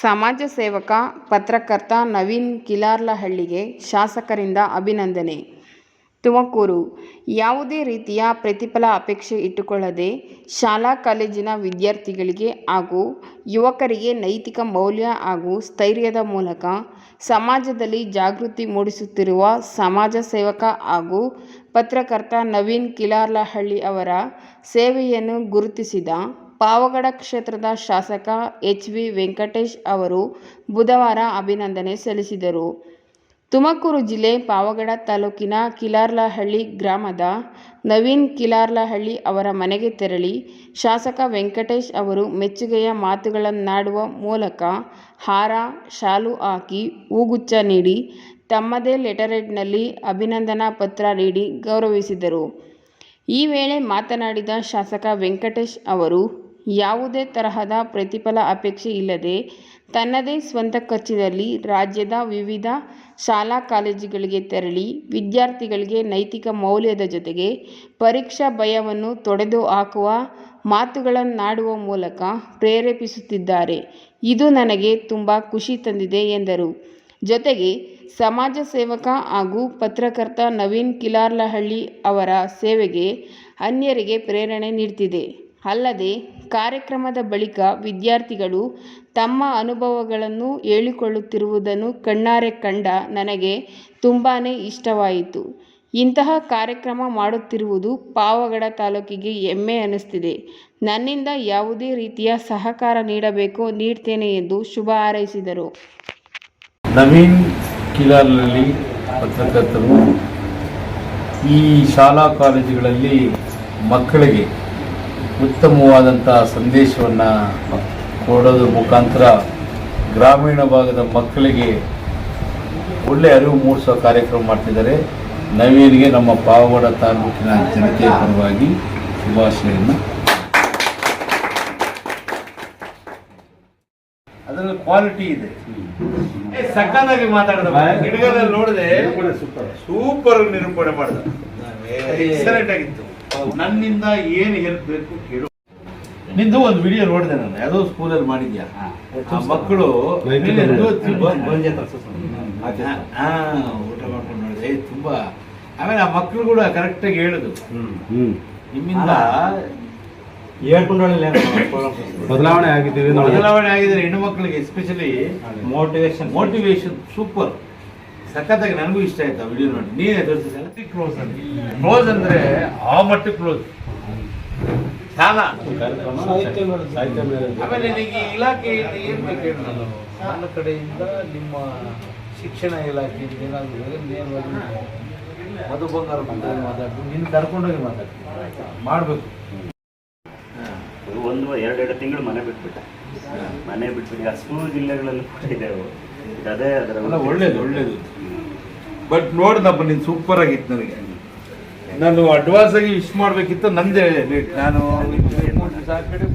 ಸಮಾಜ ಸೇವಕ, ಪತ್ರಕರ್ತ ನವೀನ್ ಕಿಲಾರ್ಲಹಳ್ಳಿಗೆ ಶಾಸಕರಿಂದ ಅಭಿನಂದನೆ. ತುಮಕೂರು. ಯಾವುದೇ ರೀತಿಯ ಪ್ರತಿಫಲ ಅಪೇಕ್ಷೆ ಇಟ್ಟುಕೊಳ್ಳದೆ ಶಾಲಾ, ಕಾಲೇಜಿನ ವಿದ್ಯಾರ್ಥಿಗಳಿಗೆ ಹಾಗೂ ಯುವಕರಿಗೆ ನೈತಿಕ ಮೌಲ್ಯ ಹಾಗೂ ಸ್ಥೈರ್ಯದ ಮೂಲಕ ಸಮಾಜದಲ್ಲಿ ಜಾಗೃತಿ ಮೂಡಿಸುತ್ತಿರುವ ಸಮಾಜ ಸೇವಕ ಹಾಗೂ ಪತ್ರಕರ್ತ ನವೀನ್ ಕಿಲಾರ್ಲಹಳ್ಳಿ ಅವರ ಸೇವೆಯನ್ನು ಗುರುತಿಸಿದ ಪಾವಗಡ ಕ್ಷೇತ್ರದ ಶಾಸಕ ಎಚ್ ವಿ ವೆಂಕಟೇಶ್ ಅವರು ಬುಧವಾರ ಅಭಿನಂದನೆ ಸಲ್ಲಿಸಿದರು. ತುಮಕೂರು ಜಿಲ್ಲೆ ಪಾವಗಡ ತಾಲೂಕಿನ ಕಿಲಾರ್ಲಹಳ್ಳಿ ಗ್ರಾಮದ ನವೀನ್ ಕಿಲಾರ್ಲಹಳ್ಳಿ ಅವರ ಮನೆಗೆ ತೆರಳಿ ಶಾಸಕ ವೆಂಕಟೇಶ್ ಅವರು ಮೆಚ್ಚುಗೆಯ ಮಾತುಗಳನ್ನಾಡುವ ಮೂಲಕ ಹಾರ, ಶಾಲು ಹಾಕಿ ಹೂಗುಚ್ಛ ನೀಡಿ ತಮ್ಮದೇ ಲೆಟರೇಟ್ನಲ್ಲಿ ಅಭಿನಂದನಾ ಪತ್ರ ನೀಡಿ ಗೌರವಿಸಿದರು. ಈ ವೇಳೆ ಮಾತನಾಡಿದ ಶಾಸಕ ವೆಂಕಟೇಶ್ ಅವರು ಯಾವುದೇ ತರಹದ ಪ್ರತಿಫಲ ಅಪೇಕ್ಷೆ ಇಲ್ಲದೆ ತನ್ನದೇ ಸ್ವಂತ ಖರ್ಚಿನಲ್ಲಿ ರಾಜ್ಯದ ವಿವಿಧ ಶಾಲಾ ಕಾಲೇಜುಗಳಿಗೆ ತೆರಳಿ ವಿದ್ಯಾರ್ಥಿಗಳಿಗೆ ನೈತಿಕ ಮೌಲ್ಯದ ಜೊತೆಗೆ ಪರೀಕ್ಷಾ ಭಯವನ್ನು ತೊಡೆದು ಹಾಕುವ ಮಾತುಗಳನ್ನಾಡುವ ಮೂಲಕ ಪ್ರೇರೇಪಿಸುತ್ತಿದ್ದಾರೆ. ಇದು ನನಗೆ ತುಂಬ ಖುಷಿ ತಂದಿದೆ ಎಂದರು. ಜೊತೆಗೆ ಸಮಾಜ ಸೇವಕ ಹಾಗೂ ಪತ್ರಕರ್ತ ನವೀನ್ ಕಿಲಾರ್ಲಹಳ್ಳಿ ಅವರ ಸೇವೆಗೆ ಅನ್ಯರಿಗೆ ಪ್ರೇರಣೆ ನೀಡ್ತಿದೆ. ಅಲ್ಲದೆ ಕಾರ್ಯಕ್ರಮದ ಬಳಿಕ ವಿದ್ಯಾರ್ಥಿಗಳು ತಮ್ಮ ಅನುಭವಗಳನ್ನು ಹೇಳಿಕೊಳ್ಳುತ್ತಿರುವುದನ್ನು ಕಣ್ಣಾರೆ ಕಂಡ ನನಗೆ ತುಂಬಾ ಇಷ್ಟವಾಯಿತು. ಇಂತಹ ಕಾರ್ಯಕ್ರಮ ಮಾಡುತ್ತಿರುವುದು ಪಾವಗಡ ತಾಲೂಕಿಗೆ ಹೆಮ್ಮೆ ಅನ್ನಿಸ್ತಿದೆ. ನನ್ನಿಂದ ಯಾವುದೇ ರೀತಿಯ ಸಹಕಾರ ನೀಡಬೇಕು ನೀಡ್ತೇನೆ ಎಂದು ಶುಭ ಹಾರೈಸಿದರು. ನವೀನ್ ಕಿಲಾರ್ನಲ್ಲಿ ಪತ್ರಕರ್ತರು ಈ ಶಾಲಾ ಕಾಲೇಜುಗಳಲ್ಲಿ ಮಕ್ಕಳಿಗೆ ಉತ್ತಮವಾದಂಥ ಸಂದೇಶವನ್ನು ಕೊಡೋದ್ರ ಮುಖಾಂತರ ಗ್ರಾಮೀಣ ಭಾಗದ ಮಕ್ಕಳಿಗೆ ಒಳ್ಳೆ ಅರಿವು ಮೂಡಿಸೋ ಕಾರ್ಯಕ್ರಮ ಮಾಡ್ತಿದ್ದಾರೆ. ನವೀನಿಗೆ ನಮ್ಮ ಪಾವಗಡ ತಾಲೂಕಿನ ಜನತೆಯ ಪರವಾಗಿ ಶುಭಾಶಯವನ್ನು. ಅದರಲ್ಲಿ ಕ್ವಾಲಿಟಿ ಇದೆ. ಸಕ್ಕತ್ತಾಗಿ ಮಾತಾಡಿದ ಗಿಡಗಳಲ್ಲಿ ನೋಡಿದೆ ಸೂಪರ್. ನಿರೂಪಣೆ ಮಾಡಿದ ಎಕ್ಸಲೆಂಟ್ ಆಗಿತ್ತು. ನನ್ನಿಂದ ಏನು ಹೆಲ್ಪ್ ಬೇಕು ಕೇಳು. ನಿಂದು ಒಂದು ವಿಡಿಯೋ ನೋಡಿದೆ ನಾನು. ಯಾವುದೋ ಸ್ಕೂಲಲ್ಲಿ ಮಾಡಿದ್ಯಾ? ಆ ಮಕ್ಕಳು ಹಾ. ಊಟ ಮಾಡ್ಕೊಂಡು ನೋಡಿದೆ. ತುಂಬಾ. ಆಮೇಲೆ ಆ ಮಕ್ಕಳು ಕೂಡ ಕರೆಕ್ಟಾಗಿ ಹೇಳುದು. ನಿಮ್ಮಿಂದ ಬದಲಾವಣೆ ಆಗಿದ್ದೀವಿ ಬದಲಾವಣೆ ಆಗಿದ್ರೆ ಹೆಣ್ಣು ಮಕ್ಕಳಿಗೆ ಎಸ್ಪೆಷಲಿ ಮೋಟಿವೇಶನ್ ಮೋಟಿವೇಶನ್ ಸೂಪರ್ ಸಖತ್ತಾಗಿ ನನಗೂ ಇಷ್ಟ ಆಯ್ತು ವಿಡಿಯೋ ನೋಡಿ. ನೀನೇ ತೋರಿಸಿ ಕ್ಲೋಸ್ ಅಂತ ಕ್ಲೋಸ್ ಅಂದ್ರೆ ಆ ಮಟ್ಟ ಕ್ಲೋಸ್ ಸಾಲ. ಆಮೇಲೆ ನಿಮಗೆ ಈ ಏನು ಬೇಕು ಹೇಳಿ ನಾನು. ನನ್ನ ಕಡೆಯಿಂದ ನಿಮ್ಮ ಶಿಕ್ಷಣ ಇಲಾಖೆಯಿಂದ ಏನಾದರೂ ನೇರವಾಗಿ ಮಧು ಬಂಗಾರ ಮಾತಾಡಿ ಮಾತಾಡ್ತೀನಿ. ನಿನ್ನ ಕರ್ಕೊಂಡೋಗಿ ಮಾತಾಡ್ತೀನಿ. ಮಾಡಬೇಕು. ಒಂದು ಎರಡೆರಡು ತಿಂಗಳು ಮನೆ ಬಿಟ್ಬಿಟ್ಟೆ. ಮನೆ ಬಿಟ್ಬಿಟ್ಟು ಆ ಸ್ಕೂಲ್ ಜಿಲ್ಲೆಗಳಲ್ಲೂ ಕೂಡ ಇದೆ ಅವು. ಈಗ ಅದೇ ಅದರ ಒಳ್ಳೇದು ಒಳ್ಳೇದು. ಬಟ್ ನೋಡ್ದಪ್ಪ ನೀನು ಸೂಪರ್ ಆಗಿತ್ತು ನನಗೆ. ನಾನು ಅಡ್ವಾನ್ಸ್ ಆಗಿ ವಿಶ್ ಮಾಡ್ಬೇಕಿತ್ತು ನಂದೇ. ನಾನು ಕಡೆ